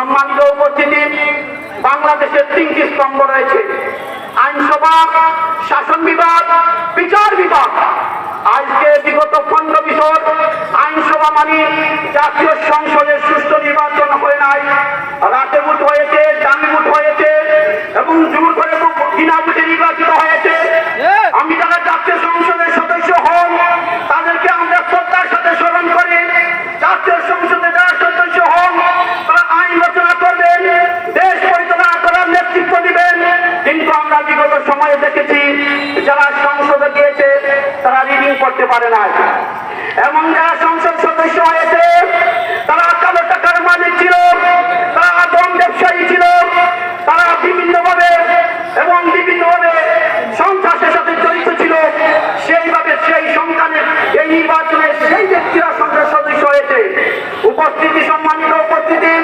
সম্মানিত উপস্থিতি, বাংলাদেশের তিনটি স্তম্ভ রয়েছে। আইনসভা, শাসন বিভাগ, বিচার বিভাগ। আজকে বিগত পনেরো বছর আইনসভা মানে জাতীয় সংসদের সুষ্ঠু নির্বাচন রাতে না সময়ে দেখেছি, যারা সংসদে গিয়েছে, তারা রিডিং করতে পারে না এমন যারা সংসদ সদস্য হয়েছে, তারা কালো টাকার মালিক ছিল, তারা আদম ব্যবসায়ী ছিল, তারা বিভিন্নভাবে এবং বিভিন্নভাবে সন্ত্রাসের সাথে জড়িত ছিল। সেইভাবে সেই সন্তানের এই নির্বাচনে সেই ব্যক্তিরা সংসদ সদস্য হয়েছে। উপস্থিতি সম্মানিত উপস্থিতি।